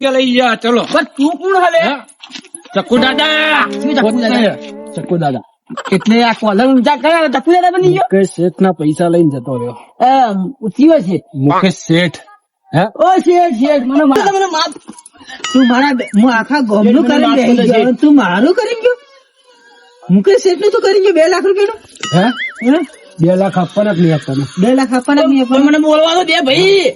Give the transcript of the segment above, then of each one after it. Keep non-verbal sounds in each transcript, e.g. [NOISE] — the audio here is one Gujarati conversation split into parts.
કે લઈ જા ચલો તું કોણ હલે ચકુ દાદા ચકુ દાદા? એટલે આ કોલર ઊંચા કર્યા ચકુ દાદા બની ગયો મુકેશ શેઠ ના પૈસા લઈને જતો રહ્યો ઉઠ્યો છે મુકેશ શેઠ હે ઓ શેઠ શેઠ મને માર- મને માફ તું મારા હું આખા ગામનું કરી ગયો. તું મારું કરી ગયો મુકેશ શેઠનું તો કરી ગયો બે લાખ રૂપિયાનું હે હે? બે લાખ આપવાના નહીં આપવાના? બે લાખ આપવાના નહીં આપવાના. મને બોલવા તો દે ભાઈ.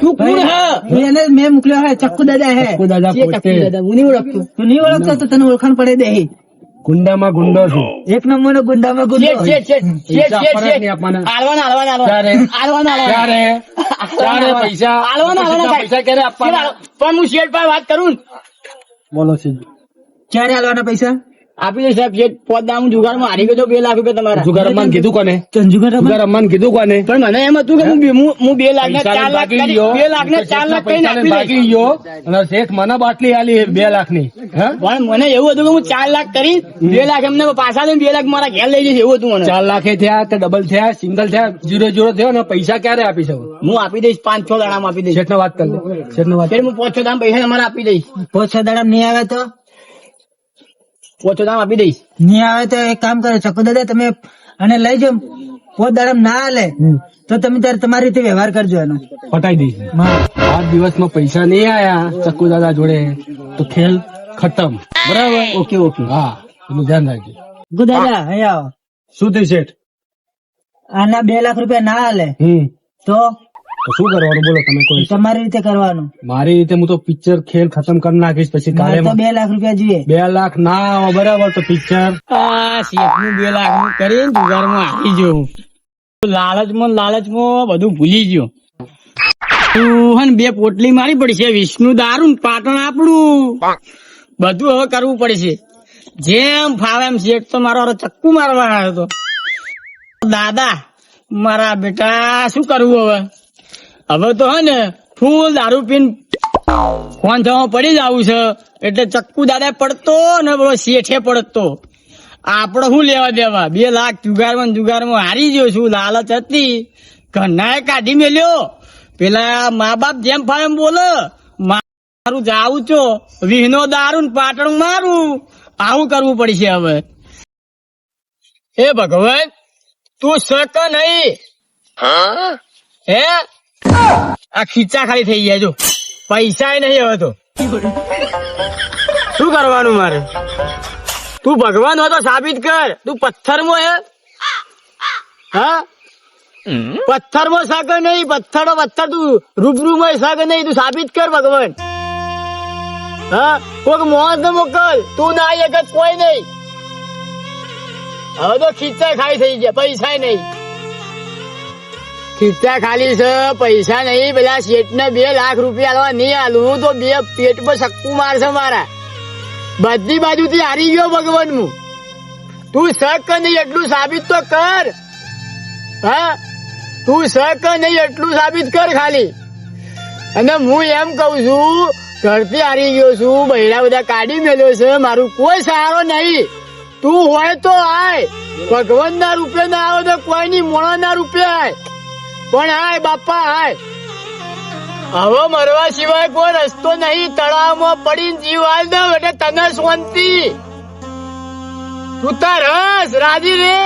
તું કોણ હે? ભાઈ, એને મેં મોકલ્યો હે ચક્કુ દાદા હે. ચક્કુ દાદા પોતે. દાદા હું નહીં ઓળખતો. તું નહીં ઓળખતો તો તને ઓળખાણ પડે દે. ગુંડામાં ગુંડો છું. એક નંબર નો ગુંડામાં ગુંડો પૈસા શેઠ આપવાના જ શેઠ. નહીં આપવાના? આલવાના આલવાના ક્યારે? આલવાના આલવાના ક્યારે? ક્યારે પૈસા? આલવાના આલવાના પૈસા ક્યારે આપવાના? પણ હું શેઠ પાસે વાત કરું બોલો છે ક્યારે આલવાના પૈસા? આપી દે સાહેબ શેઠ પોત જુગારમાં હારી ગયો બે લાખ રૂપિયા તમારા. જુગાર રમવાનું કીધું કોને? જુગાર રમવાનું કીધું કોને? પણ મને એમ હતું કે હું હું- બે લાખ ને ચાર લાખ ગયો. બે લાખ ને ચાર લાખ કઈ આપી બાકી દઈશ. ગયો. અને શેઠ મને બાટલી આલી બે લાખની પણ મને એવું હતું કે હું ચાર લાખ કરી બે લાખ એમને પાછા દઈને બે લાખ મારા ઘેર લઈ જઈશ એવું હતું મને. ચાર લાખે થયા કે ડબલ થયા સિંગલ થયા જીરો જીરો થયો ને પૈસા ક્યારે આપી શકું? હું આપી દઈશ પાંચ છ દાડામાં આપી દઈશ. શેઠ વાત કરી શેઠ વાત હું પાંચ છ દામ પૈસા તમારે આપી દઈશ. પોછ દાડા નહીં આવે તો? પાંચ છ દામ આપી દઈશ. નહીં આવે તો એક કામ કરો ચક્કુ દાદા તમે અને લઈ જાઓ. પોત દાડા ના હાલે તો તમે ત્યારે તમારી રીતે વ્યવહાર કરજો એનો. પટાઈ દઈશ. આઠ દિવસમાં પૈસા નહીં આયા ચક્કુ દાદા જોડે તો ખેલ ખતમ. બરાબર? Okay okay. હા એનું ધ્યાન રાખજો. ચક્કુ દાદા અહીં આવો. શું થયું શેઠ? આના બે લાખ રૂપિયા ના હાલે તો શું કરવાનું? બોલો તમે કોઈ તમારી રીતે કરવાનું. મારી રીતે હું તો પિક્ચર ખેલ ખતમ કરી નાખીશ પછી કાલે બે લાખ રૂપિયા જોઈએ. બે લાખ ના બરાબર તો પિક્ચર આ બે લાખનું કરીને જુગારમાં આવી જવું લાલચમાં લાલચમાં બધું ભૂલી ગયો. તું બે પોટલી મારી પડશે વિષ્ણુ દારૂ પાટણ આપણું. બધું હવે કરવું પડશે. જેમ ફાવે એમ શેઠ તો મારો ચક્કુ મારવા આવ્યો હતો. દાદા મારા બેટા શું કરવું હવે? હવે તો હે ને ફૂલ દારૂ પીન ફોન થવા પડી જ આવું છે. એટલે ચક્કુ દાદા પડતો ને પેલો શેઠે પડતો. આપડે શું લેવા દેવા? બે લાખ જુગારમાં જુગારમાં હારી ગયો છું લાલચ હતી. ઘરનાએ કાઢી મેલ્યો. પેલા મા બાપ જેમ ફાવે બોલે મારું જાવું છો વિહનો દારૂ ને પાટણ મારું. આવું કરવું પડશે હવે. હે ભગવાન તું શક નહીં. હે? આ ખીચા ખાલી થઈ ગયા જો. પૈસા નહીં હવે તો. શું કરવાનું મારે? તું ભગવાન હોય તો સાબિત કર. તું પથ્થરમાં હે. હા? પથ્થરમાં શાક નહીં પથ્થર પથ્થર તું રૂબરૂ માં શાક નહીં તું સાબિત કર ભગવાન. હા? કોક મોત ને મોકલ. તું ના એક જ કોઈ નહીં. હવે તો ખીચા ખાલી થઈ ગયા પૈસા નહીં. ખીચા ખાલી છે, પૈસા નહીં, પેલા શેઠ ને બે લાખ રૂપિયા આલવા નહીં આલું, તો બે પેટ પર સક્કુ મારશે મારા. બધી બાજુથી હારી ગયો ભગવાન હું તું શક નહીં એટલું સાબિત તો કર. હા? તું શક નહીં એટલું સાબિત કર ખાલી. અને હું એમ કઉ છું, ઘરથી હારી ગયો છું, બૈરા બધા કાઢી મેલ્યો છે, મારું કોઈ સહારો નહીં. તું હોય તો આય. ભગવાન ના રૂપે ના આવે તો કોઈ ની મોણા ના રૂપે આય. પણ આય બાપા આય. હવે મરવા સિવાય કોઈ રસ્તો નહીં તળાવમાં પડીને જીવ હાલ દઉં એટલે તને શાંતિ. તું તાર હસ રાજી રે.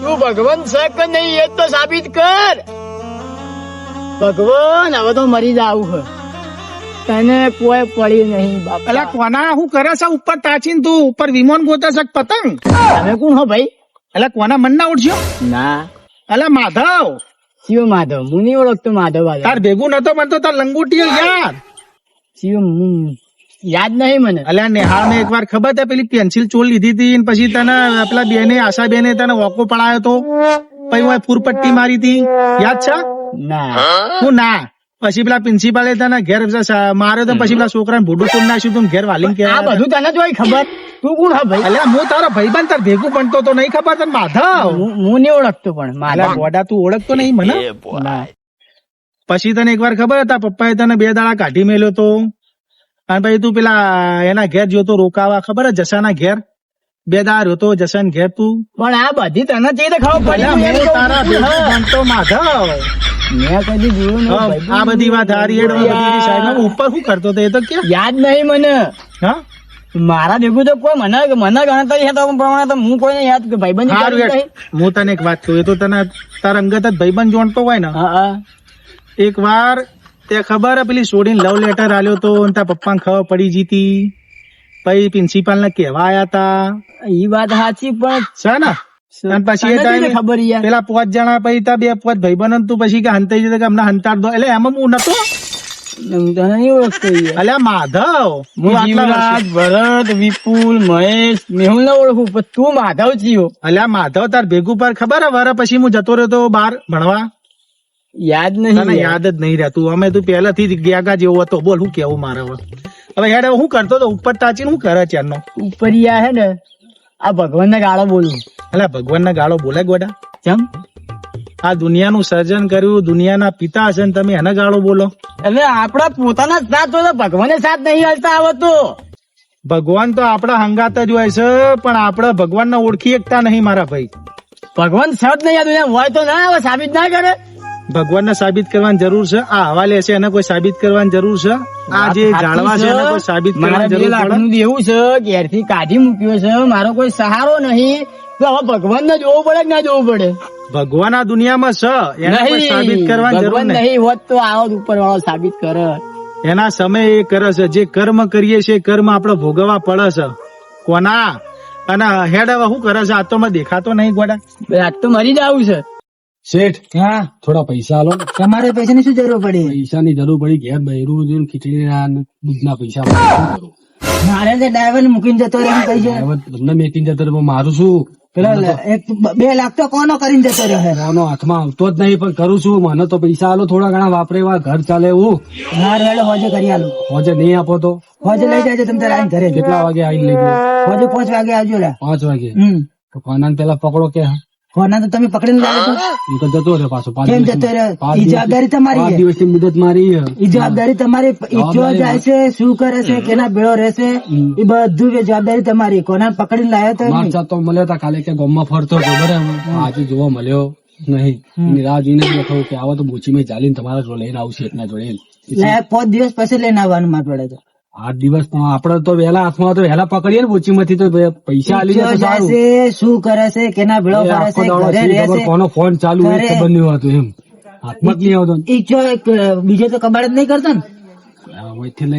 તું ભગવાન છે કે નહીં એ તો સાબિત કર. ભગવાન હવે તો મરી જાવું તને કોઈ પડી નહીં બાપા. એટલે કોના? હું કરે છે? ઉપર તાચીન તું ઉપર વિમાન ગોતે છે પતંગ? તમે કોણ હો ભાઈ? એટલે કોના મન ના ઉઠજો ના. અલા માધવ. શિવ માધવ હું નહીં ઓળખતો માધવ માધવ તાર ભેગું નતો બનતો તાર લંગુટીઓ યાર શિવ યાદ નહીં મને. અલ્યા નેહાળ ને એકવાર ખબર છે પેલી પેન્સિલ ચોલ લીધી હતી પછી તને પેલા બેને આશા બેને તને વોકો પડાયો તો? પછી હું ફૂરપટ્ટી મારી હતી. યાદ છે? ના. હું ના. પછી પેલા પ્રિન્સિપાલે તને ઘેર માર્યો તો પછી પેલા છોકરાને ભૂડું તોડ નાખ્યું તું ઘેર વાલીને આ કે બધું તને જોઈ ખબર? તું કોણ હા ભાઈ? અલ્યા હું તારો ભાઈબંધ તાર ભેગું બનતો તો નહીં ખબર તને માધવ? હું હું નહીં ઓળખતો પણ. મારા ગોડા તું ઓળખતો નહીં મને? પછી તને એકવાર ખબર હતા પપ્પાએ તને બે દાડા કાઢી મેલ્યો તો? અને પછી તું પેલા એના ઘેર જોતો રોકાવા ખબર હે જસાના ઘેર. બે દાડા રહ્યો તો જસાન ઘેર તું. પણ આ બધી તને જે ખબર પડી હું તારા ભેગું બનતો માધવ. મેં કદી જોયું નહીં આ બધી વાત હારી સાઈડમાં. ઉપર શું કરતો હતો એ તો કે? યાદ નહીં મને. હા? મારા ભેગું તો કોઈ મને મને ગણતરી હતા પ્રમાણે તો હું કોઈને યાદ કે ભાઈબંધ. હું તને એક વાત કહું એ તો તને તારા અંગત જ ભાઈબંધ જોણતો હોય ને. એક વાર તે ખબર હે પેલી છોડીને લવ લેટર આલ્યો તો તા તારા પપ્પાને ખબર પડી જીતી. પછી પ્રિન્સિપાલ ને કેવા આયા તા. ઈ વાત સાચી પણ છે ને? અને પછી એ ટાઈમે ખબર પેલા પાંચ જણા પછી તા બે પોચ ભાઈબંધ તું પછી કે હંતાઈ જતો કે અમને હંતાડ દો. એટલે એમાં હું નતો અલ્યા માધવ હું હું જીવરાજ ભરત વિપુલ મહેશ મેહુલ ના ઓળખું પણ તું માધવ જીવો. અલ્યા માધવ તાર ભેગું પર ખબર વર પછી હું જતો રહ્યો બાર ભણવા? યાદ નહીં યાદ જ નહીં રહેતું. અમે તું પહેલાથી જ ગ્યાગા જેવો હતો. બોલ હું કેવું મારા હવે? હેડ હું કરતો તો ઉપર તાચીને હું કરે છે ઉપર યા હે ને આ ભગવાન ના ગાળો બોલું. અલ્યા ભગવાન ના ગાળો બોલે ગોડા. ચમ? આ દુનિયાનું સર્જન કર્યું દુનિયાના પિતા હશે ને તમે એના ગાળો બોલો. એટલે આપડા પોતાના જ સાથ હોય તો ભગવાને સાથ નહીં હાલતા આવતો ભગવાન તો આપણા હંગાત જ હોય છે પણ આપણે ભગવાનને ઓળખી એકતા નહીં મારા ભાઈ. ભગવાન સાથ નહીં આ દુનિયા હોય તો ના આવે સાબિત ના કરે. ભગવાનને સાબિત કરવાની જરૂર છે? આ હવાલે છે એને કોઈ સાબિત કરવાની જરૂર છે? આ જે જાળવા છે એને કોઈ સાબિત કરવાની જરૂર પડે? એવું છે ઘેરથી કાઢી મૂક્યો છે. મારો કોઈ સહારો નહીં. તો હવે ભગવાન ને જોવું પડે કે ના જોવું પડે? ભગવાન આ દુનિયામાં છે. એને કોઈ સાબિત કરવાની જરૂર નહીં. હોત તો આવો ઉપર વાળો સાબિત કરે. એના સમય એ કરે છે. જે કર્મ કરીએ છીએ એ કર્મ આપણે ભોગવવા પડે છે. કોના? અને હેડ હવે શું કરે છે? આ તો મને દેખાતો નહીં ગોડા. આજ તો મરી જવું છે. શેઠ હા? થોડા પૈસા આલો. ને. તમારે પૈસાની શું જરૂર પડી? પૈસાની જરૂર પડી ઘેર બૈરું છે ને ખીચડી ના ને દૂધના પૈસા મારે જે ડ્રાઈવર મૂકીને જતો રહ્યો તમને મેકીને જતો રહ્યો, મારું શું? પેલા એક બે લાખ તો કોનો કરીને જતો રહ્યો કોનો હાથમાં આવતો જ નહીં પણ કરું છું. મને તો પૈસા આલો થોડા ઘણા વાપરે એવા ઘર ચાલે એવું. ના વેળો હોજે કરી આલો. હોજે નહીં આપો તો. હોજે લઈ જાજો તમે તારા ઘરે. કેટલા વાગે આવીને લઈ હોજે પાંચ વાગે આવજો પાંચ વાગે? તો કોના પેલા પકડો કે કોના તો તમે પકડીને લાવ્યો તો જતો રહ્યો પાછો કેમ જતો રહ્યો? ઈ જવાબદારી તમારી છે. દિવસની મુદત મારી ઈ જવાબદારી તમારી ઈચ્છો જાય છે શું કરે છે કેના ભેળો રહેશે એ બધું જવાબદારી તમારી. કોના પકડીને લાવ્યો તો માર સાથે તો મળ્યો તા કાલે કે ગોમમાં ફરતો ખબર આજે જોવા મળ્યો નહીં. રાહ જોઈને બેઠો કે આવો તો બોચીમાં ચાલીને તમારા જો લઈને આવશે એટલા જોડે. પાંચ દિવસ પછી લઈને આવવાનું માર પડે તો. આઠ દિવસ આપડે તો વહેલા હાથમાં તો વહેલા પકડીએ ને બોચીમાંથી તો પૈસા આલી જાય શું કરે છે કેના ભેળો છે છે કોનો ફોન ચાલુ હોય ખબર નહીં હોતું એમ. હાથમાં જ નહીં આવતો ઈ બીજો તો કબાડ જ નહીં કરતો ને.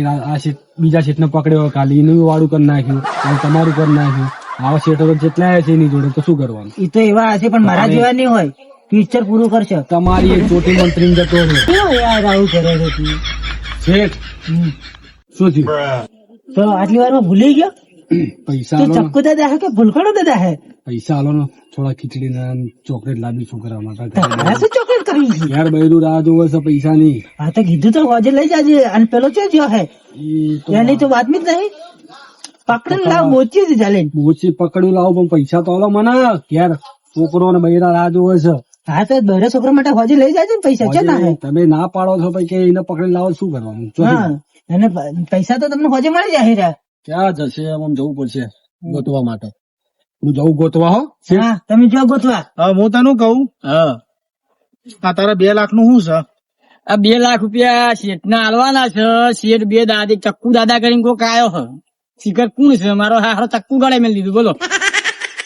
આ- શેઠ બીજા શેઠ ને પકડ્યો કાલે એનું વાળું કરી નાખ્યું તમારું કરી નાખ્યું. આવા શેઠો તો જેટલા છે એની જોડે તો શું કરવાનું? એ તો એવા હશે પણ મારા જેવા નહીં હોય. પિક્ચર પૂરું કરશે. તમારી એક ચોટી મંત્રી જતો રહ્યો યાર આવું કરે છે શેઠ. શું થયું? તો આટલી વારમાં ભૂલી ગયો? [CLEARS THROAT] પૈસા તો ચક્કુ દાદા હે કે ભૂલકડો દાદા હે? પૈસા આલો ને. થોડા ખીચડી ના ચોકલેટ લાવી છોકરા માટે? શું ચોકલેટ કરવી છે? યાર બધું રાહ જોવે છે પૈસા ની હા તો કીધું તો હોજે લઈ જાજે. અને પેલો ચો જો હે? એની તો વાત જ નહીં. પકડી લાવ મોચી જ ચાલે મોચી પકડ્યું લાવો પણ પૈસા તો આલો મને. યાર છોકરો ને બૈરા રાહ જોવે છે. હા તો દરે છોકરા માટે હોજે લઈ જાજે ને પૈસા છે ના તમે ના પાડો છો ભાઈ કે એને પકડી લાવો શું કરવાનું? અને પૈસા તો તમને હોજે મળી જાય હેરા. ક્યાં જશે? આમ જવું પડશે ગોતવા માટે. હું જવું ગોતવા હો? હા તમે જો ગોતવા. હા હું તને કહું? હા. આ તારા બે લાખનું શું છે? આ બે લાખ રૂપિયા શેઠ ના આલવાના છે. શેઠ બે દાદી ચક્કુ દાદા કરીને કોક આવ્યો હ શિખર કોણ છે? મારો હારો ચક્કુ ગાળે મેં લીધું બોલો.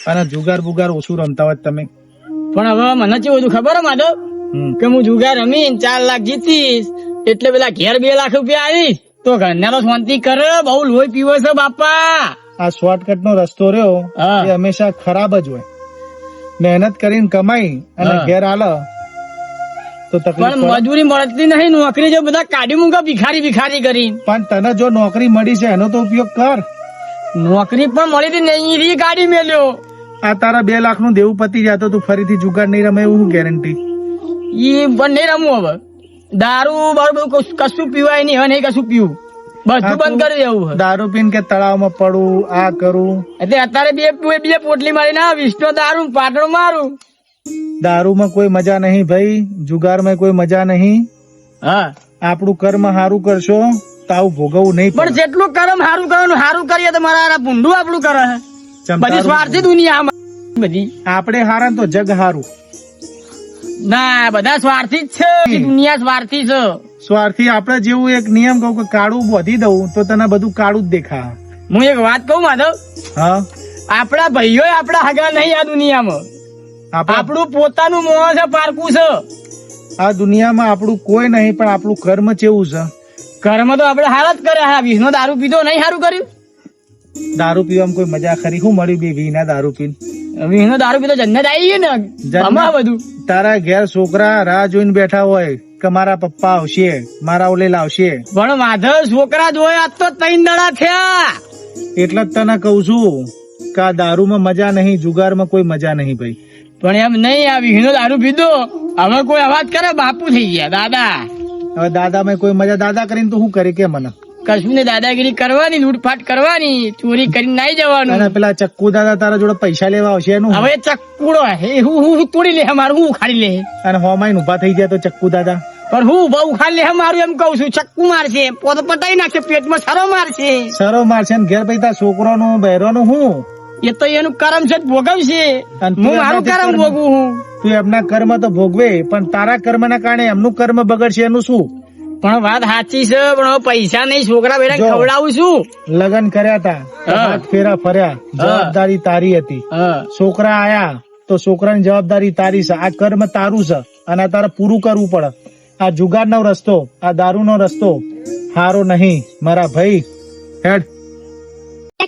અને જુગાર બુગાર ઓછું રમતા હોય તમે. પણ હવે મને કેવું હતું ખબર હે માધવ? હમ. કે હું જુગાર રમીને ચાર લાખ જીતીશ. એટલે પેલા ઘેર બે લાખ રૂપિયા આવીશ. તો ઘરના તો શાંતિ કરે બહુ લોહી પીવો છે બાપા. આ શોર્ટકટ નો રસ્તો રહ્યો. એ હંમેશા ખરાબ જ હોય. મહેનત કરીને કમાઈ અને ઘેર આલો તો તકલીફ પણ મજૂરી મળતી નહીં નોકરી જો બધા કાઢી મૂકા ભિખારી ભિખારી કરી પણ તને જો નોકરી મળી છે એનો તો ઉપયોગ કર. નોકરી પણ મળી હતી નહીં રી કાઢી મેલ્યો. આ તારા બે લાખનું દેવું પતી જાય તો તું ફરીથી જુગાર નહીં રમે એવું ગેરંટી ઈ પણ નહીં રમવું હવે. દારૂ બારૂ કશું- પીવાય નહીં હવે નહીં કશું પીવું. બધું બંધ કરી દેવું દારૂ પીને કે તળાવમાં પડું આ કરું. એટલે અત્યારે બે બે પોટલી મારી ના વિષ્ણુ દારૂ પાટણ મારું. દારૂમાં કોઈ મજા નહીં ભાઈ જુગારમાં કોઈ મજા નહીં. હા. આપણું કર્મ સારું કરશો તો આવું ભોગવવું નહીં પણ જેટલું કર્મ સારું કરવાનું સારું કરીએ તો મારા ભૂંડું આપણું કરે. બધી સ્વાર્થી દુનિયા બધી. આપણે હારા તો જગ હારું. ના બધા સ્વાર્થી જ છે. દુનિયા સ્વાર્થી છે. સ્વાર્થી આપણે જેવું એક નિયમ કહું કે કાળું બોધી દઉં તો તને બધું કાળું જ દેખા હું એક વાત કહું માધવ? હા? આપણા ભાઈઓ આપણા હગા નહીં આ દુનિયામાં. આપણું પોતાનું મોહ છે પારકું છે. આ દુનિયામાં આપણું કોઈ નહીં પણ આપણું કર્મ કેવું છે? કર્મ તો આપણે હાલત જ કરે હા વિષ્ણુ દારૂ પીધો નહીં સારું કર્યું? દારૂ પીવામાં કોઈ મજા ખરી? શું મળ્યું બે વીના દારૂ પીને? વિષ્ણુ દારૂ પીધો જન્નત આવી ગઈ ને? આમાં બધું. તારા ઘેર છોકરા રાહ જોઈને બેઠા હોય કે મારા પપ્પા આવશે મારા ઓલે લાવશે પણ માધવ છોકરા જોયે આજ તો ત્રણ દડા થયા. એટલે જ તને કહું છું કે આ દારૂમાં મજા નહીં જુગારમાં કોઈ મજા નહીં ભાઈ. પણ એમ નહીં આ વિહનો દારૂ પીધો. હવે કોઈ અવાજ કરે બાપુ થઈ ગયા દાદા. હવે દાદા મેં કોઈ મજા દાદા કરીને તો શું કરે કે મને? કશું ને દાદાગીરી કરવાની લૂંટફાટ કરવાની ચોરી કરીને નાઈ અને પેલા ચક્કુ દાદા તારા જોડે પૈસા લેવા આવશે એનું? હવે ચક્કુડો હે હું હું તોડી લે મારું હું ઉખાડી લે અને હોમાઈન ઊભા થઈ જાય તો ચક્કુ દાદા? પણ હું બહુ ખાલી લે મારું એમ કઉ છું ચક્કુ મારશે પોત પટાઈ નાખશે પેટમાં સરો મારશે. સરો મારશે ને ઘેર પછી નું બહેરો નું હું? એ તો એનું કર્મ છે ભોગવશે. હું મારું કર્મ- ભોગવું હું. તું એમના કર્મ તો ભોગવે પણ તારા કર્મ ના કારણે એમનું કર્મ બગડશે એનું શું? પણ વાત સાચી છે પણ પૈસા નહીં છોકરા બેટા ખવડાવું છું. લગન કર્યા હતા હાથ ફેરા ફર્યા જવાબદારી તારી હતી. છોકરા આયા તો છોકરાની જવાબદારી તારી છે. આ કર્મ તારું છે અને તારે પૂરું કરવું પડે. આ જુગારનો રસ્તો આ દારૂનો રસ્તો હારો નહીં. મારા ભાઈ હેડ.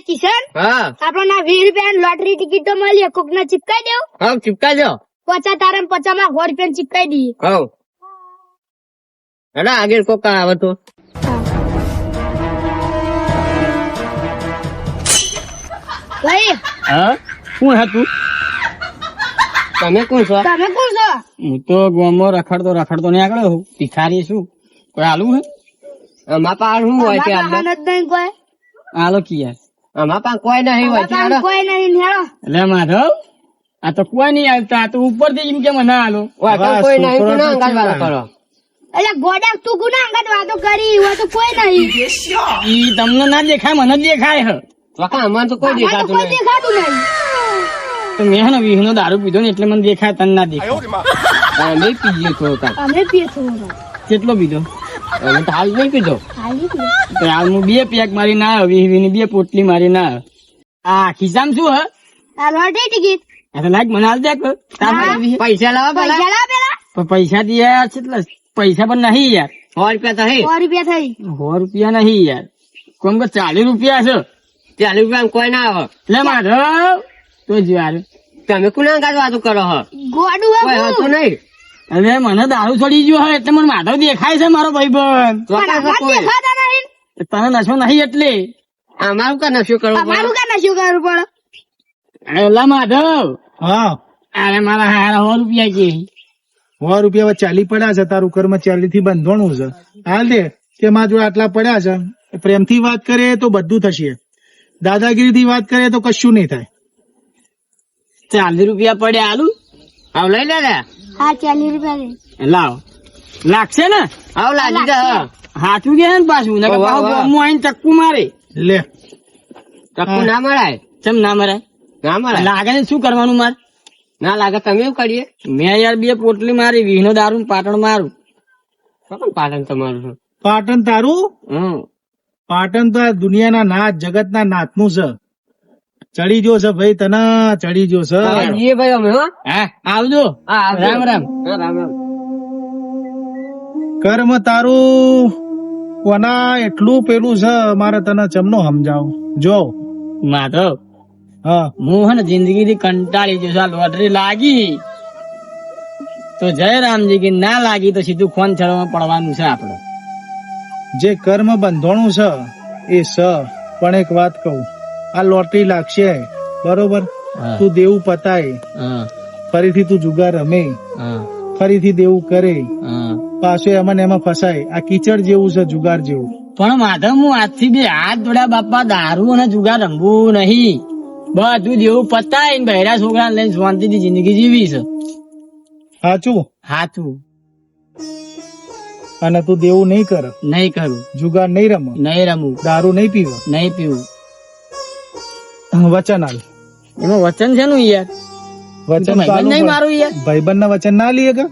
કિશન હા. આપણને વીસ રૂપિયા લોટરી ટિકિટ તો મળી કોક ને ચિપકાઈ દેવ? હા ચિપકા દો પચા તારે ને પચા માં સો રૂપિયા ચિપકાઈ દઈએ. હવ આગળ કોક આવે તો હા? શું હતું તમે કોણ છો? તમે કોણ છો? હું તો ગામમાં રખડતો રખડતો નહીં આગળ હું ભિખારી છું. કોઈ આલુ હે? અમારા પાસે શું હોય છે નહીં કોઈ. આલો કિયા. અમારા પાસે કોઈ નહીં હોય પાસે કોઈ નહીં હેળો. એટલે માધવ આ તો કોઈ નહીં આવતા આ તો ઉપરથી એમ કે મને આલો કોઈ નહીં ના કરો? એટલે ગોડા તું ગુના અંગત વાતો કરી હોય તો કોઈ નહીં. ઈ તમને ના દેખાય મને દેખાય હે. અમાર તો કોઈ દેખાતું નહીં. તો મેં ને વિહનો દારૂ પીધો ને એટલે મને દેખાય તને ના દેખાય. અમે પીએ થોડો અમે પીએ થોડું કેટલો પીધો? અમે તો હાલ નહીં પીધો. હાલ હું બે પેક મારી ના આવ્યો વીસની બે પોટલી મારી ના આવ્યો. આ ખિસ્સામાં શું હે? આ લોટરી ટિકિટ આ તો લાગ મને હાલ દે પૈસા લાવા પૈસા લાવ પેલા? પૈસા થી કેટલા પૈસા પણ નહીં યાર. સો રૂપિયા તો સો રૂપિયા થઈ સો રૂપિયા નહીં યાર. કોમ કે ચાલીસ રૂપિયા છે. ચાલીસ રૂપિયા કોઈ ના આવે એટલે માધવ તો જ યાર તમે કુના કાઢ વાતો કરો હો? ગોડું કોઈ હું. નહીં. અરે મને દારૂ છોડી ગયો હોય એટલે મને માધવ દેખાય છે મારો ભાઈબંધ. દેખાતા નહીં. તને નશો નહીં એટલે. અમારું કા નશો કરવો અમારું કા નશો કરવું પડે? એલા માધવ હા. અરે મારા હારા સો રૂપિયા કે. સો રૂપિયા હવે ચાલી પડ્યા છે તારું કર્મ ચાલી થી બંધોણું છે. હાલ દે કે માં જોડે આટલા પડ્યા છે. પ્રેમથી વાત કરે તો બધું થશે. દાદાગીરી થી વાત કરે તો કશું નહીં થાય. ચાલીસ રૂપિયા પડે આલુ? આવ લઈ લે હા ચાલીસ રૂપિયા લાવ. લાગશે ને? આવ લાગી જા. હાચું કે ને પાછું? ને હું આઈને ચક્કુ મારે. લે. ચક્કુ ના મરાય? ચમ ના મરાય? ના મરાય. લાગે ને શું કરવાનું માર? ના લાગે તમે એવું કરીએ. મેં યાર બે પોટલી મારી વીનો દારૂ પાટણ મારું. પાટણ તમારું પાટણ તારું? હમ. પાટણ તો દુનિયાના નાથ જગતના નાથનું છે. ચડી જો છે ભાઈ તને ચડી જો છે. ભાઈ અમે હા. આવજો. રામ રામ. રામ રામ. કર્મ તારું કોના એટલું પેલું છે મારે તને ચમનો સમજાવ. જો. માધવ. હા જિંદગી થી કંટાળી જઈશ આ લોટરી લાગી તો જય રામજી કે ના લાગી તો સીધું ખોન ચડવામાં પડવાનું છે આપણે જે કર્મ બંધોણું છે એ સ પણ એક વાત કહું આ લોટરી લાગશે બરોબર તું દેવું પતાય હા ફરીથી તું જુગાર રમે ફરીથી દેવું કરે પાછો એમાં એમાં ફસાય આ કીચડ જેવું છે જુગાર જેવું પણ માધવ હું આજથી બે હાથ જોડ્યા બાપા દારૂ અને જુગાર રમવું નહીં. બધું જેવું પતાય ને બહેરા છોકરા લઈને શાંતિથી જિંદગી જીવી છે. સાચું? સાચું અને તું દેવું નહીં કર? નહીં કરું. જુગાર નહીં રમ? નહીં રમવું દારૂ નહીં પીવું? નહીં પીવું. વચન આલ. એમાં વચન છે નું યાર? વચન નહીં મારું યાર? ભાઈબંધ ના વચન ના લીએ કે?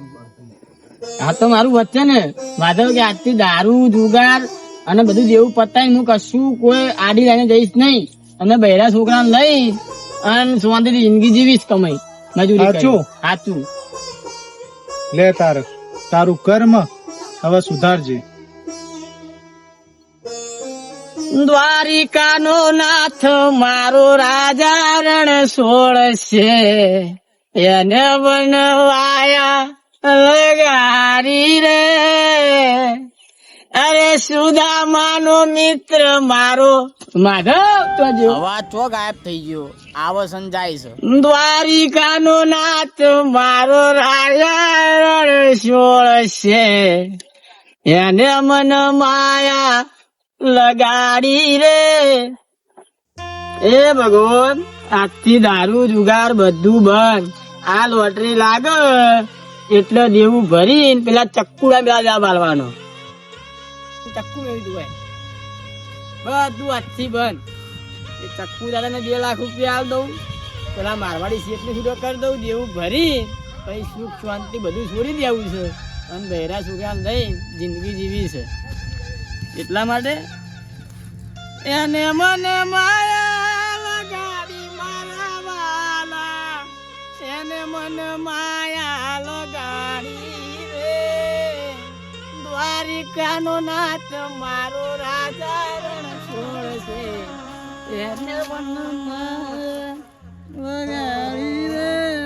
આ તો મારું વચન ને માધવ કે આજથી દારૂ જુગાર અને બધું જેવું પતાય હું કશું કોઈ આડી લાઈને જઈશ નહીં. અને બહેરા છોકરાને લઈ અને સુવાંતી જિંદગી જીવીશ કમાઈ. મજૂરી સાચું? સાચું. લે તાર. તારું કર્મ હવે સુધારજે. દ્વારિકાનો નાથ મારો રાજા રણ સોળ છે એને બનવાયા લગારી રે. અરે સુદામાનો મિત્ર મારો. માધવ તો જો અવાજ ચો ગાયબ થઈ ગયો. આવો સંજાય છે. દ્વારિકાનો નાથ મારો રાજા રણ છે એને મન માયા લગાડી રે. એ ભગવાન આજથી દારૂ જુગાર બધું બંધ. આ લોટરી લાગે એટલે દેવું ભરીને પેલા ચક્કુડા બે જા બાળવાનો. ચક્કુ એવી દુવાય બધું આજથી બંધ. ચક્કુ દાદાને બે લાખ રૂપિયા આલ દઉં. પેલા મારવાડી સીટની સુધો કરી દઉં દેવું ભરી, પછી સુખ શાંતિ બધું છોડી દેવું છે. અને બહેરા છોકરા લઈ જિંદગી જીવી છે. એટલા માટે એને મને માયા લગાડી, મારા એને મને માયા લગાડી. અમેરિકાનો નાથ મારો રાજા રણ છોડશે એને વનમાં વગાડી રે.